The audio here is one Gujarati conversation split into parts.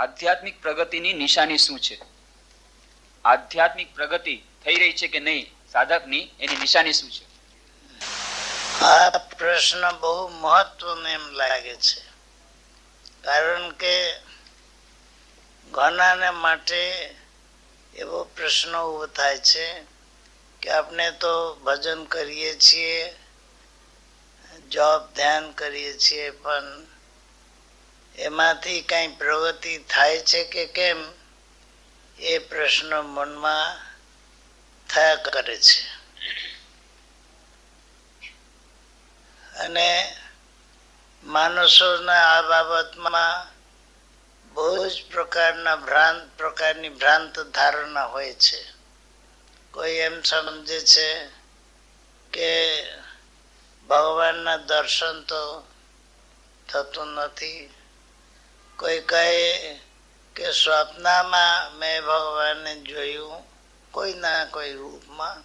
આધ્યાત્મિક પ્રગતિની નિશાની શું છે? આધ્યાત્મિક પ્રગતિ થઈ રહી છે કે નહીં? સાધકની એની નિશાની શું છે? આ પ્રશ્ન બહુ મહત્વનો એમ લાગે છે. કારણ કે ઘણાને માટે એવો પ્રશ્ન ઊભો થાય છે કે આપણે તો ભજન કરીએ છીએ જોબ ધ્યાન કરીએ છીએ, પણ એમાંથી કઈ પ્રગતિ થાય છે કે કેમ, એ પ્રશ્ન મનમાં થયા કરે છે. અને માણસોના આ બાબતમાં બહુ જ પ્રકારના ભ્રાંત, પ્રકારની ભ્રાંત ધારણા હોય છે. કોઈ એમ સમજે છે કે ભગવાનના દર્શન તો થતું નથી કોઈ કહે કે સ્વપ્નમાં મેં ભગવાનને જોયું કોઈના કોઈ રૂપમાં.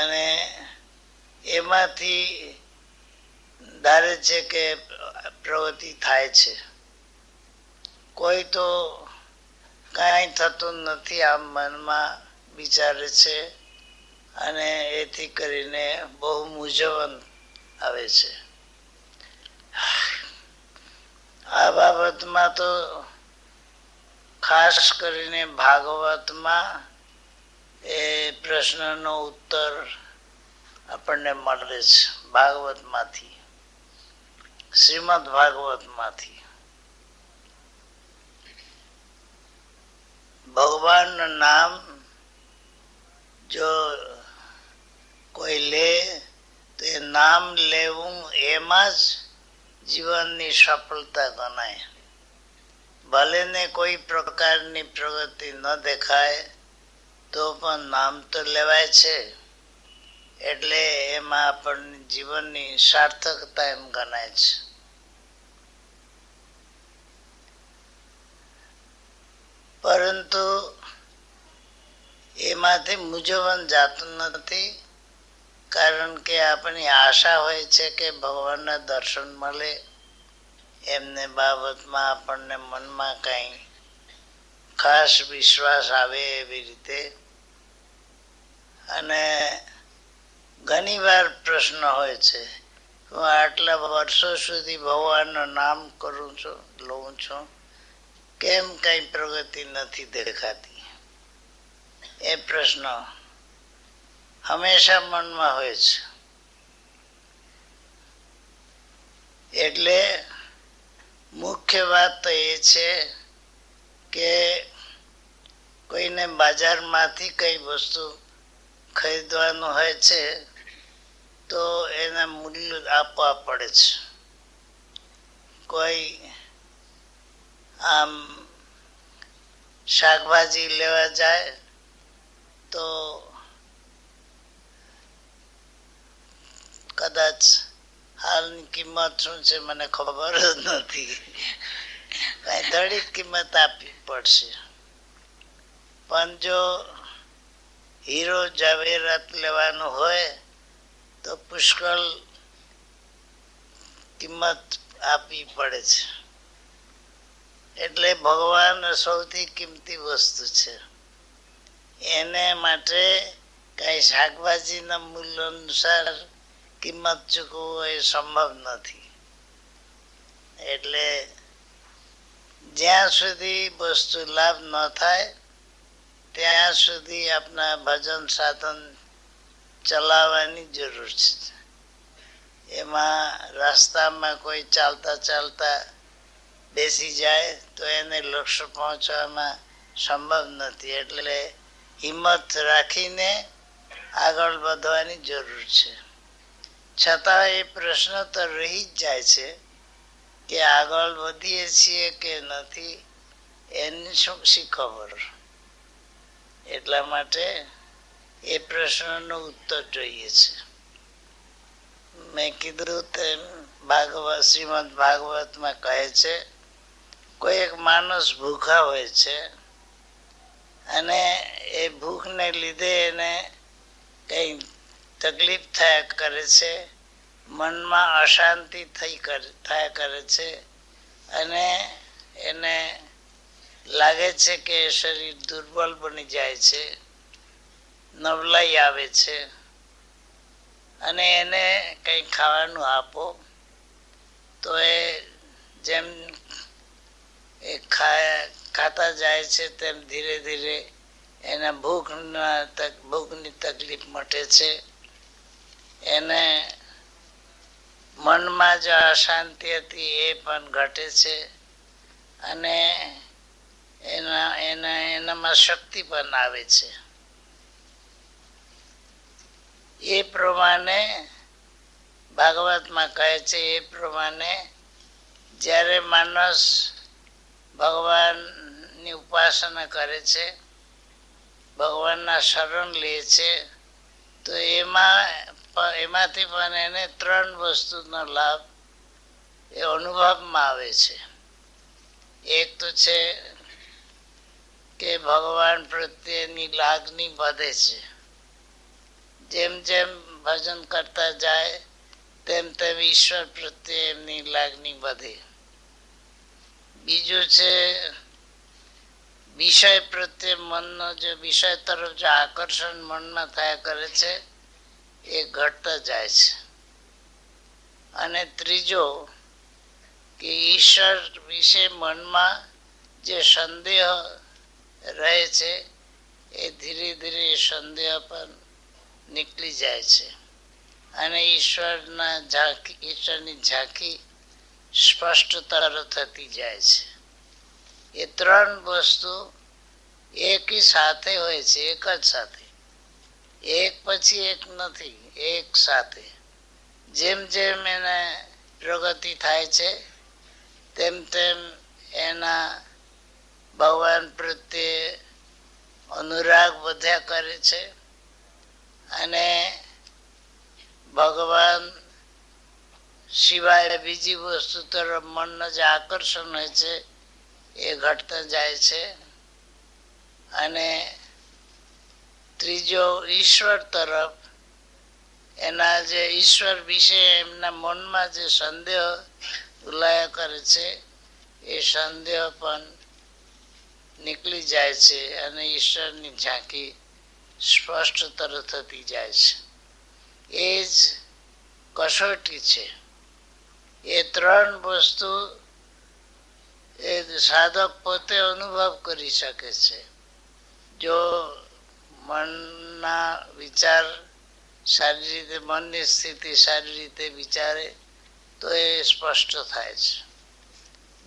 અને એમાંથી ધારે છે કે પ્રવૃત્તિ થાય છે. કોઈ તો કાંઈ થતું નથી આમ મનમાં વિચારે છે અને એથી કરીને બહુ મૂંઝવણ આવે છે. આ બાબતમાં તો ખાસ કરીને ભાગવતમાં એ પ્રશ્નનો ઉત્તર આપણને મળે છે ભાગવતમાંથી શ્રીમદ ભાગવતમાંથી ભગવાનનું નામ જો કોઈ લે, તો એ નામ લેવું એમાં જ જીવનની સફળતા ગણાય. ભલે ને કોઈ પ્રકારની પ્રગતિ ન દેખાય, તો પણ નામ તો લેવાય છે. એટલે એમાં આપણને જીવનની સાર્થકતા એમ ગણાય છે. પરંતુ એમાંથી મુજબ જાતું નથી. કારણ કે આપણી આશા હોય છે કે ભગવાનના દર્શન મળે. એમને બાબતમાં આપણને મનમાં કંઈ ખાસ વિશ્વાસ આવે એવી રીતે. અને ઘણી વાર પ્રશ્ન હોય છે, હું આટલા વર્ષો સુધી ભગવાનનું નામ કરું છું, લઉં છું, કેમ કંઈ પ્રગતિ નથી દેખાતી? એ પ્રશ્ન હંમેશા મનમાં હોય છે. એટલે મુખ્ય વાત તો એ છે કે કોઈને બજારમાંથી કઈ વસ્તુ ખરીદવાનું હોય છે, તો એને મૂલ્ય આપવા પડે છે. કોઈ આમ શાકભાજી લેવા જાય તો કદાચ હાલની કિંમત શું છે મને ખબર જ નથી. કઈ દરેક કિંમત આપવી પડશે. પણ જો હીરો જાવેરાત લેવાનું હોય, તો પુષ્કળ કિંમત આપવી પડે છે. એટલે ભગવાન સૌથી કિંમતી વસ્તુ છે. એને માટે કઈ શાકભાજીના મૂલ્ય અનુસાર કિંમત ચૂકવવું એ સંભવ નથી. એટલે જ્યાં સુધી વસ્તુ લાભ ન થાય, ત્યાં સુધી આપણા ભજન સાધન ચલાવવાની જરૂર છે. એમાં રસ્તામાં કોઈ ચાલતા ચાલતા બેસી જાય, તો એને લક્ષ્ય પહોંચવામાં સંભવ નથી. એટલે હિંમત રાખીને આગળ વધવાની જરૂર છે. છતાં એ પ્રશ્ન તો રહી જ જાય છે કે આગળ વધીએ છીએ કે નથી, એની શું શી ખબર? એટલા માટે એ પ્રશ્નનો ઉત્તર જોઈએ છે. મેં કીધું તેમ ભાગવત શ્રીમદ ભાગવતમાં કહે છે, કોઈ એક માણસ ભૂખા હોય છે અને એ ભૂખને લીધે એને કઈ તકલીફ થયા કરે છે. મનમાં અશાંતિ થઈ થયા કરે છે. અને એને લાગે છે કે શરીર દુર્બલ બની જાય છે. નવલાઈ આવે છે. અને એને કંઈ ખાવાનું આપો, તો એ જેમ એ ખાતા જાય છે, તેમ ધીરે ધીરે એના ભૂખના તક, ભૂખની તકલીફ મટે છે. એને મનમાં જે અશાંતિ હતી, એ પણ ઘટે છે. અને એના એના, એનામાં શક્તિ પણ આવે છે. એ પ્રમાણે ભાગવતમાં કહે છે, એ પ્રમાણે જ્યારે માણસ ભગવાનની ઉપાસના કરે છે, ભગવાનના શરણ લે છે, તો એમાં એમાંથી પણ એને ત્રણ વસ્તુનો લાભ, એ અનુભવમાં આવે છે. એક તો છે કે ભગવાન પ્રત્યેની લાગણી વધે છે. જેમ જેમ ભજન કરતા જાય, તેમ તેમ ઈશ્વર પ્રત્યે એમની લાગણી વધે. બીજું છે વિષય પ્રત્યે મનનો જે વિષય તરફ જે આકર્ષણ મનમાં થયા કરે છે એ ઘટતા જાય છે. અને ત્રીજો કે ઈશ્વર વિશે મનમાં જે સંદેહ રહે છે, એ ધીરે ધીરે સંદેહ પણ નીકળી જાય છે. અને ઈશ્વરના ઝાંખી, ઈશ્વરની ઝાંખી સ્પષ્ટતર થતી જાય છે. એ ત્રણ વસ્તુ એકી સાથે હોય છે, એક જ સાથે. એક પછી એક નથી, એક સાથે. જેમ જેમ એને પ્રગતિ થાય છે, તેમ તેમ એના ભગવાન પ્રત્યે અનુરાગ વધ્યા કરે છે અને ભગવાન સિવાય બીજી વસ્તુ તરફ મનનું જે આકર્ષણ હોય છે, એ ઘટતા જાય છે. અને ત્રીજો ઈશ્વર તરફ. એના જે ઈશ્વર વિશે એમના મનમાં જે સંદેહ ઉલાયા કરે છે, એ સંદેહ પણ નીકળી જાય છે અને ઈશ્વરની ઝાંકી સ્પષ્ટતર થતી જાય છે. એ જ કસોટી છે. એ ત્રણ વસ્તુ એ સાધક પોતે અનુભવ કરી શકે છે. જો મનના વિચાર સારી રીતે, મનની સ્થિતિ સારી રીતે વિચારે તો એ સ્પષ્ટ થાય છે.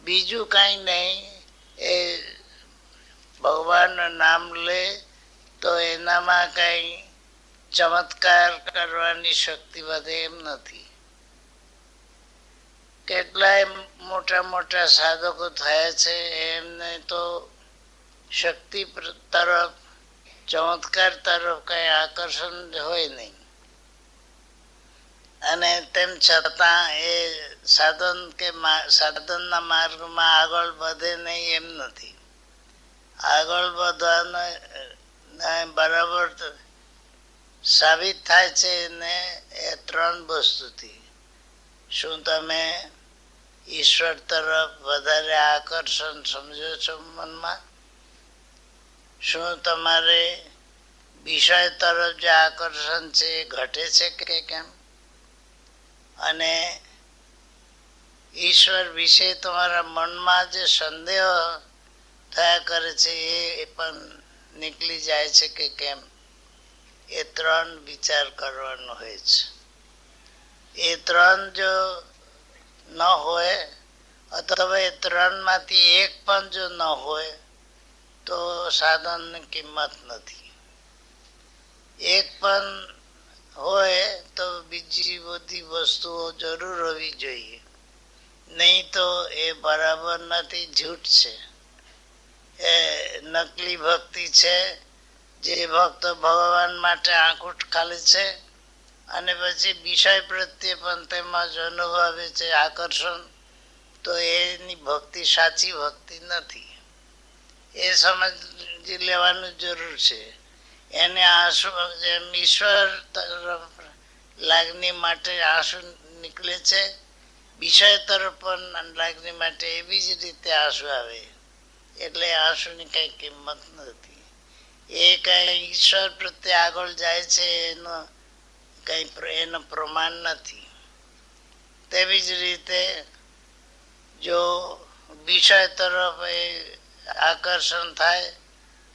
બીજું કાંઈ નહીં, એ ભગવાનનું નામ લે તો એનામાં કંઈ ચમત્કાર કરવાની શક્તિ વધે એમ નથી. કેટલાય મોટા મોટા સાધકો થયા છે, એમને તો શક્તિ તરફ ચમત્કાર તરફ કઈ આકર્ષણ હોય નહીં. અને તેમ છતાં એ સાધન કે સાધનના માર્ગમાં આગળ વધે નહીં એમ નથી. આગળ વધવાને બરાબર સાબિત થાય છે ને એ ત્રણ વસ્તુથી. શું તમે ઈશ્વર તરફ વધારે આકર્ષણ સમજો છો મનમાં? શું તમારે વિષય તરફ જે આકર્ષણ છે એ ઘટે છે કે કેમ? અને ઈશ્વર વિશે તમારા મનમાં જે સંદેહ થયા કરે છે એ પણ નીકળી જાય છે કે કેમ? એ ત્રણ વિચાર કરવાનો હોય છે. એ ત્રણ જો ન હોય અથવા એ ત્રણમાંથી એક પણ જો ન હોય તો સાધનની કિંમત નથી. એક પણ હોય તો બીજી બધી વસ્તુઓ જરૂર હોવી જોઈએ. નહીં તો એ બરાબર નથી, જૂઠ છે. એ નકલી ભક્તિ છે, જે ભક્તો ભગવાન માટે આંકુટ ખાલી છે અને પછી વિષય પ્રત્યે પણ તેમાં જ અનુભવે છે, આકર્ષણ, તો એની ભક્તિ સાચી ભક્તિ નથી. એ સમજી લેવાનું જરૂર છે. એને આંસુ ઈશ્વર તરફ લાગણી માટે આંસુ નીકળે છે, વિષય તરફ પણ લાગણી માટે એવી જ રીતે આંસુ આવે. એટલે આંસુની કંઈ કિંમત નથી. એ કાંઈ ઈશ્વર પ્રત્યે આગળ જાય છે એનો કંઈ એનું પ્રમાણ નથી. તેવી જ રીતે જો વિષય તરફ એ આકર્ષણ થાય,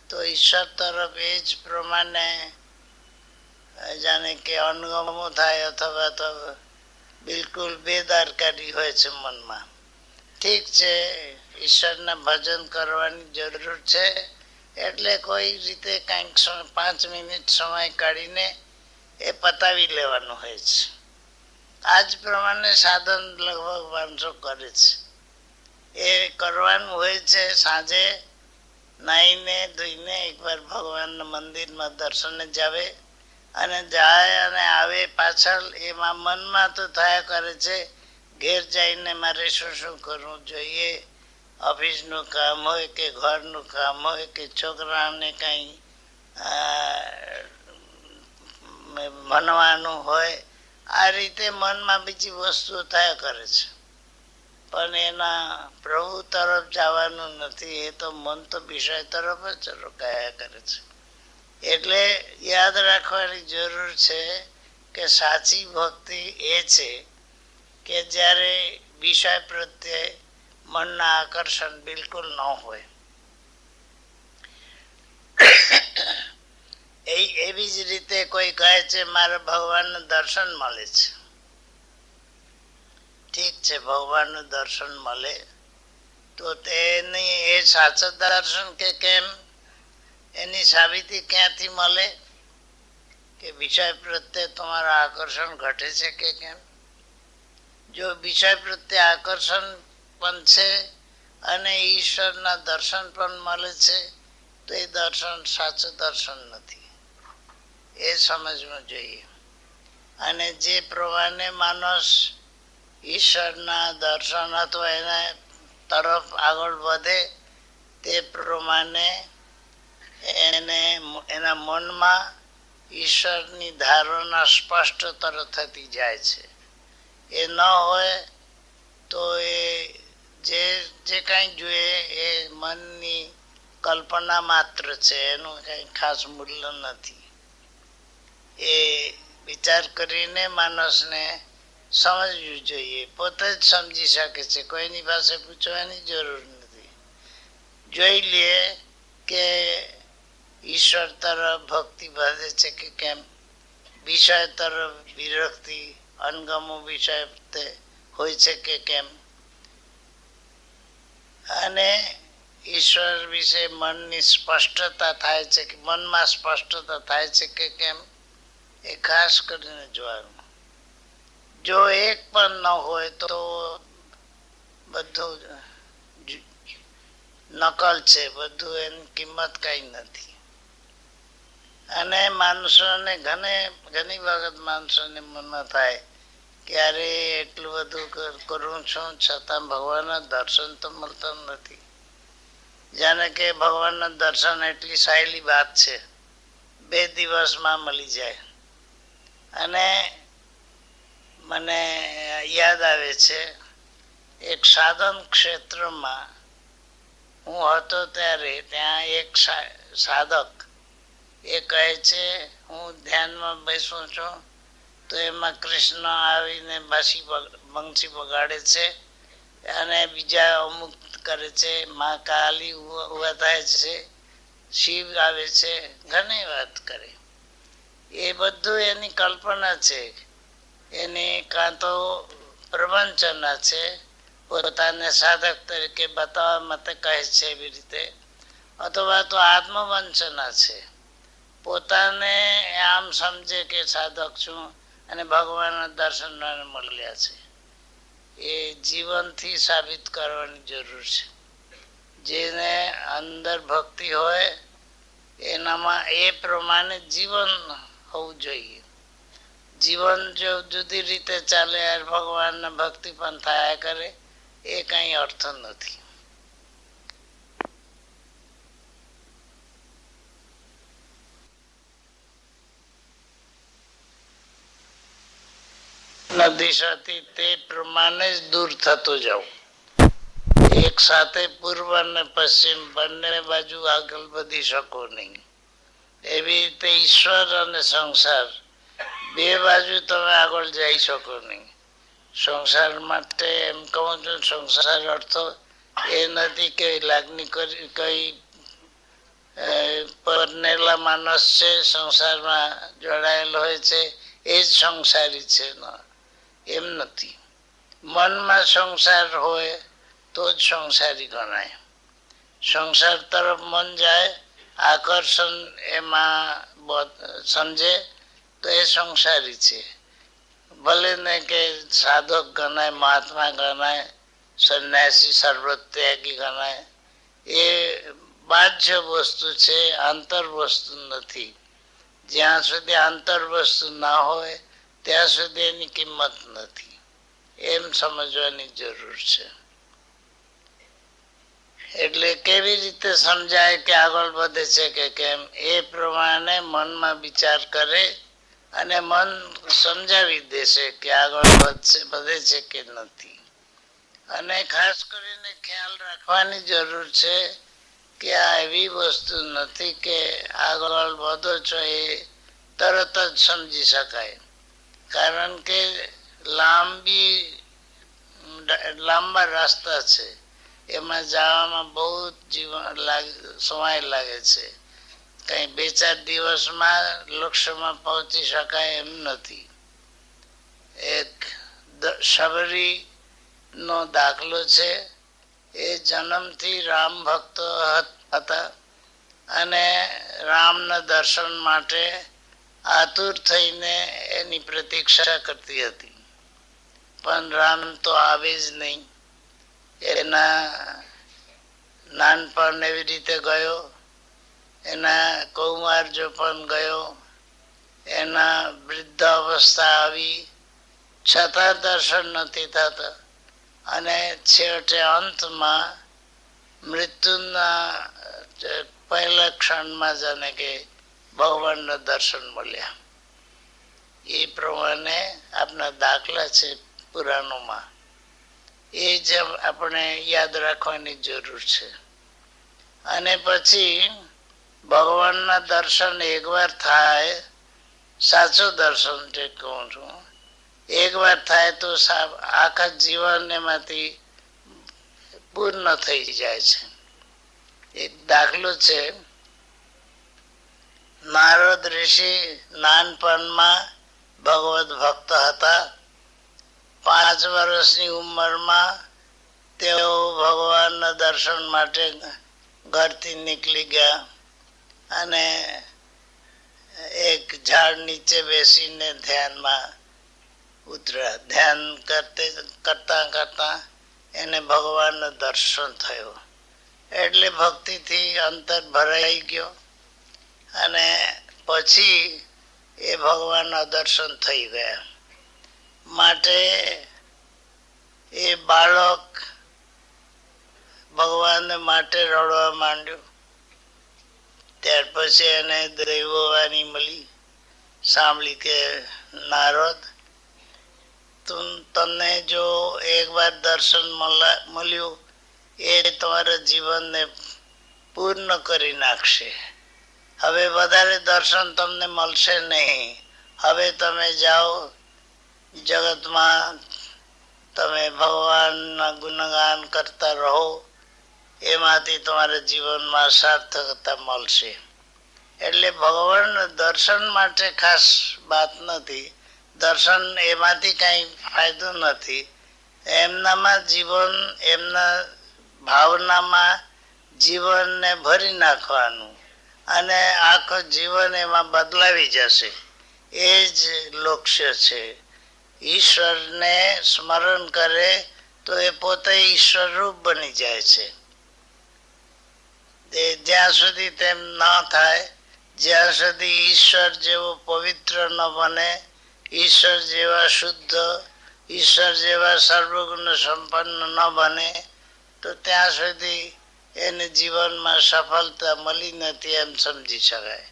તો ઈશ્વર તરફ એ જ પ્રમાણે જાણે કે અણગમો થાય અથવા તો બિલકુલ બેદારકારી હોય છે મનમાં. ઠીક છે, ઈશ્વરના ભજન કરવાની જરૂર છે, એટલે કોઈ રીતે કાંઈક પાંચ મિનિટ સમય કાઢીને એ પતાવી લેવાનું હોય છે. આ જ પ્રમાણે સાધન લગભગ માણસો કરે છે. એ કરવાનું હોય છે સાંજે નાહીને ધોઈને એકવાર ભગવાનના મંદિરમાં દર્શને જાવે અને જાય અને આવે પાછળ, એમાં મનમાં તો થયા કરે છે, ઘેર જઈને મારે શું શું કરવું જોઈએ? ઓફિસનું કામ હોય કે ઘરનું કામ હોય કે છોકરાઓને કંઈ ભણવાનું હોય, આ રીતે મનમાં બીજી વસ્તુઓ થયા કરે છે. પણ એના પ્રભુ તરફ જવાનું નથી, એ તો મન તો વિષય તરફ જ રોકાયા કરે છે. એટલે યાદ રાખવાની જરૂર છે કે સાચી ભક્તિ એ છે કે જ્યારે વિષય પ્રત્યે મનના આકર્ષણ બિલકુલ ન હોય. એ એવી જ રીતે કોઈ કહે છે, મારે ભગવાનને દર્શન મળે છે. ઠીક છે, ભગવાનનું દર્શન મળે. તો તેની એ સાચું દર્શન કે કેમ? એની સાબિતી ક્યાંથી મળે? કે વિષય પ્રત્યે તમારું આકર્ષણ ઘટે છે કે કેમ? જો વિષય પ્રત્યે આકર્ષણ પણ છે અને ઈશ્વરના દર્શન પણ મળે છે, તો એ દર્શન સાચું દર્શન નથી. એ સમજવું જોઈએ. અને જે પ્રમાણે માણસ ઈશ્વરના દર્શન અથવા એને તરફ આગળ વધે તે પ્રમાણે એને એના મનમાં ઈશ્વરની ધારણા સ્પષ્ટતર થતી જાય છે. એ ન હોય તો એ જે જે કાંઈ જોઈએ એ મનની કલ્પના માત્ર છે, એનું કંઈ ખાસ મૂલ્ય નથી. એ વિચાર કરીને માણસને સમજવું જોઈએ. પોતે જ સમજી શકે છે. કોઈની પાસે પૂછવાની જરૂર નથી. જોઈ લે કે ઈશ્વર તરફ ભક્તિ વધે છે કે કેમ? વિષય તરફ વિરક્તિ, અનગમો વિષય હોય છે કે કેમ? અને ઈશ્વર વિશે મનની સ્પષ્ટતા થાય છે કે મનમાં સ્પષ્ટતા થાય છે કે કેમ? એ ખાસ કરીને જોવાનું. જો એક પણ ન હોય તો બધું નકલ છે. બધું એની કિંમત કઈ નથી. અને માણસોને ઘણે, ઘણી વખત માણસોને મનમાં થાય કે અરે એટલું બધું કરું છું, છતાં ભગવાનના દર્શન તો મળતા નથી. જાણે કે ભગવાનના દર્શન એટલી સહેલી વાત છે. બે દિવસમાં મળી જાય. અને મને યાદ આવે છે, એક સાધન ક્ષેત્રમાં હું હતો ત્યારે ત્યાં એક સાધક એ કહે છે, હું ધ્યાનમાં બેસું છું. તો એમાં કૃષ્ણ આવીને બાસી બંસી બગાડે છે અને બીજા અમુક કરે છે, મા કાલી ઊભા થાય છે, શિવ આવે છે. ઘણી વાત કરે. એ બધું એની કલ્પના છે. એની કાં તો પ્રવંચના છે. પોતાને સાધક તરીકે બતાવવા માટે કહે છે એવી રીતે. અથવા તો આત્મવંચના છે. પોતાને આમ સમજે કે સાધક છું અને ભગવાનના દર્શનને મળ્યા છે. એ જીવનથી સાબિત કરવાની જરૂર છે. જેને અંદર ભક્તિ હોય, એનામાં એ પ્રમાણે જીવન હોવું જોઈએ. જીવન જો જુદી રીતે ચાલે યાર ભગવાનને ભક્તિ પણ થયા કરે, એ કઈ અર્થ નથી. દિશાથી તે પ્રમાણે જ દૂર થતું જવું એક સાથે પૂર્વ અને પશ્ચિમ બંને બાજુ આગળ વધી શકો નહીં. એવી રીતે ઈશ્વર અને સંસાર બે બાજુ તમે આગળ જઈ શકો નહીં. સંસાર માટે એમ કહું છું, સંસાર અર્થ એ નથી કે લાગણી કરી, કઈ પરનેલા માણસ છે, સંસારમાં જોડાયેલો હોય છે, એ જ સંસારી છે ન. એમ નથી. મનમાં સંસાર હોય તો જ સંસારી ગણાય. સંસાર તરફ મન જાય, આકર્ષણ એમાં સમજે તો એ સંસારી છે. ભલે ને કે સાધક ગણાય, મહાત્મા ગણાય, સંન્યાસી, સર્વત્યાગી ગણાય, એ બાહ્ય વસ્તુ છે, આંતર વસ્તુ નથી. જ્યાં સુધી આંતર વસ્તુ ના હોય, ત્યાં સુધી એની કિંમત નથી. એમ સમજવાની જરૂર છે. એટલે કેવી રીતે સમજાય કે આગળ વધે છે કે કેમ? એ પ્રમાણે મનમાં વિચાર કરે અને મન સમજાવી દેશે કે આગળ વધશે, વધે છે કે નથી. અને ખાસ કરીને ખ્યાલ રાખવાની જરૂર છે કે આ એવી વસ્તુ નથી કે આગળ વધો છો એ તરત જ સમજી શકાય. કારણ કે લાંબી, લાંબા રસ્તા છે. એમાં જવામાં બહુ જીવન લાગે, સમય લાગે છે. કઈ બે ચાર દિવસમાં લક્ષ્યમાં પહોંચી શકાય એમ નથી. એક દ- શબરી નો દાખલો છે. એ જન્મથી રામ ભક્તો હતા અને રામના દર્શન માટે આતુર થઈને એની પ્રતીક્ષા કરતી હતી. પણ રામ તો આવે જ નહીં. એના નાનપણ એવી રીતે ગયો. એના કૌમાર પણ ગયો, એના વૃદ્ધ અવસ્થા આવી, છતાં દર્શન નથી થતા. અને છેવટે અંતમાં મૃત્યુના પહેલા ક્ષણમાં જાણે કે ભગવાનના દર્શન મળ્યા. એ પ્રમાણે આપણા દાખલા છે પુરાણોમાં. એ જ આપણે યાદ રાખવાની જરૂર છે. અને પછી ભગવાનના દર્શન એકવાર થાય, સાચું દર્શન જે કહું છું, એકવાર થાય તો આખા જીવન એમાંથી પૂર્ણ થઈ જાય છે. એક દાખલો છે, નારદ ઋષિ નાનપણમાં ભગવત ભક્ત હતા. પાંચ વર્ષની ઉંમરમાં તેઓ ભગવાનના દર્શન માટે ઘરથી નીકળી ગયા. અને એક ઝાડ નીચે બેસીને ધ્યાનમાં ઉતર્યા. ધ્યાન કરતે કરતાં કરતાં એને ભગવાનનું દર્શન થયું. એટલે ભક્તિથી અંતર ભરાઈ ગયો અને પછી એ ભગવાનના દર્શન થઈ ગયા. માટે એ બાળક ભગવાન માટે રડવા માંડ્યું. ત્યાર પછી એને દૈવવાણી મળી સાંભળી કે, નારદ, તું તમને જો એક વાર દર્શન મળા- મળ્યું, એ તમારા જીવનને પૂર્ણ કરી નાખશે. હવે વધારે દર્શન તમને મળશે નહીં. હવે તમે જાઓ, જગતમાં તમે ભગવાનના ગુણગાન કરતા રહો એમાંથી તમારા જીવનમાં સાર્થકતા મળશે. એટલે ભગવાન દર્શન માટે ખાસ વાત નથી. દર્શન એમાંથી કાંઈ ફાયદો નથી. એમનામાં જીવન, એમના ભાવનામાં જીવનને ભરી નાખવાનું અને આખું જીવન એમાં બદલાવી જશે. એ જ લક્ષ્ય છે. ઈશ્વરને સ્મરણ કરે તો એ પોતે ઈશ્વર રૂપ બની જાય છે. તે જ્યાં સુધી તેમ ન થાય, જ્યાં સુધી ઈશ્વર જેવો પવિત્ર ન બને, ઈશ્વર જેવા શુદ્ધ, ઈશ્વર જેવા સર્વગુણ સંપન્ન ન બને, તો ત્યાં સુધી એને જીવનમાં સફળતા મળી નથી એમ સમજી શકાય.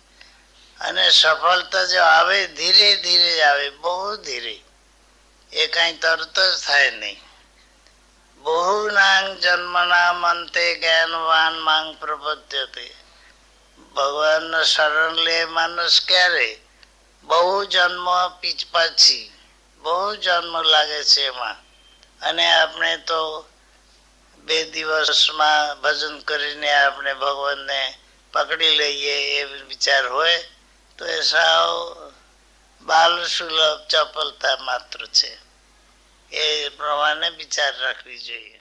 અને સફળતા જો આવે, ધીરે ધીરે આવે, બહુ ધીરે, એ કાંઈ તરત જ થાય નહીં. બહુનાંગ જન્મના મંતે જ્ઞાનવાન માંગ પ્રપદ્યતે ભગવાનને શરણ લે માણસ ક્યારે? બહુ જન્મ પીછ પછી. બહુ જન્મ લાગે છે એમાં. અને આપણે તો બે દિવસમાં ભજન કરીને આપણે ભગવાનને પકડી લઈએ એ વિચાર હોય, તો એ સાવ બાલ સુલભ ચપલતા માત્ર છે. એ પ્રમાણે વિચાર રાખવી જોઈએ